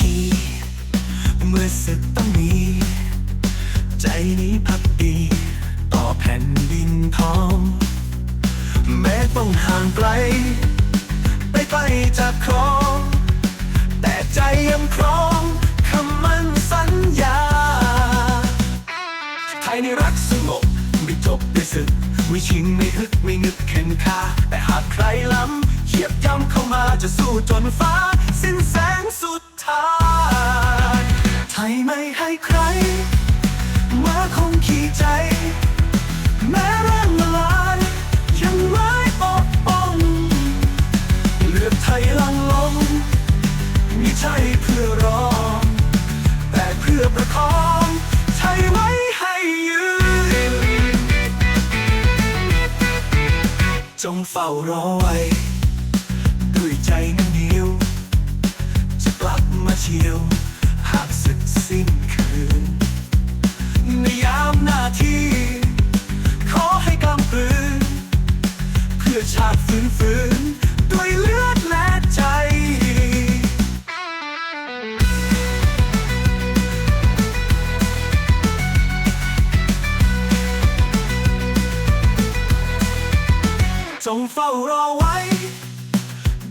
ทีเมื่อศึกต้องมี ใจนี้พักดี ต่อแผ่นดินทอง แม้ต้องห่างไกล ไปไกลจากครอง แต่ใจยังครองคำมั่นสัญญา ไทยในรักสงบไม่จบด้วยศึกไม่ชิงไม่ฮึกไม่นึกเข็นค่าแต่หากใครล้ำเหยียบย่ำเข้ามาจะสู้จนฟ้า ไทยไม่ให้ใคร มาคงขี้ใจ แม้ร่างละลายยังไร้ปกป้องเลือดไทยลังลงม่ใช่เพื่อรองแต่เพื่อประคองไทยไว้ให้ยืน จงเฝ้ารอไว้ด้วยใจนั้นเดียว จะกลับมาเชียว อชาติฟื้นฟืนด้วยเลือดและใจ จงเฝ้ารอไว้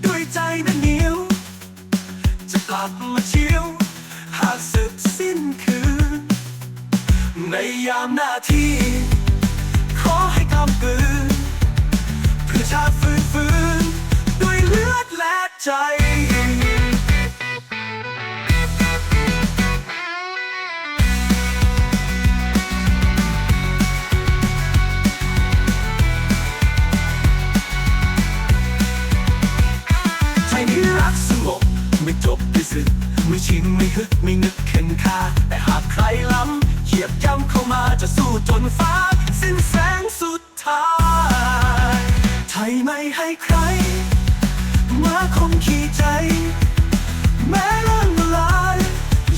ด้วยใจนั้นเหนียว จะกลับมาเชียว หากศึกสิ้นคืน ในยามหน้าที่ ชาติฟื้นฟื้นด้วยเลือดและใจใจนี้รักสงบไม่จบด้วยศึกไม่ชิงไม่ฮึกไม่นึกเข็นค่าแต่หากใครล้ำเหยียบย่ำเข้ามาจะสู้จน ขี้ใจ แม้ร่างละลาย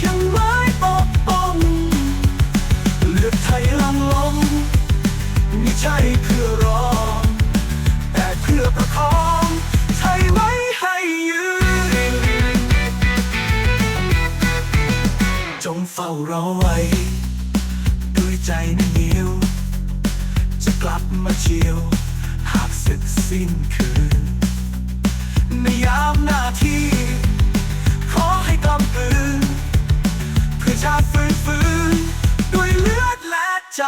ยังไม้ปกป้องเลือดไทยลังลงไม่ใช่เพื่อรองแต่เพื่อประคองไทยไว้ให้ยืน จงเฝ้ารอไว้ ด้วยใจนั้นเดียว จะกลับมาเชียว หากศึกสิ้นคืน ในยามหน้าที่ ขอให้กำปืนเพื่อชาติฟื้นฟืนด้วยเลือดและใจ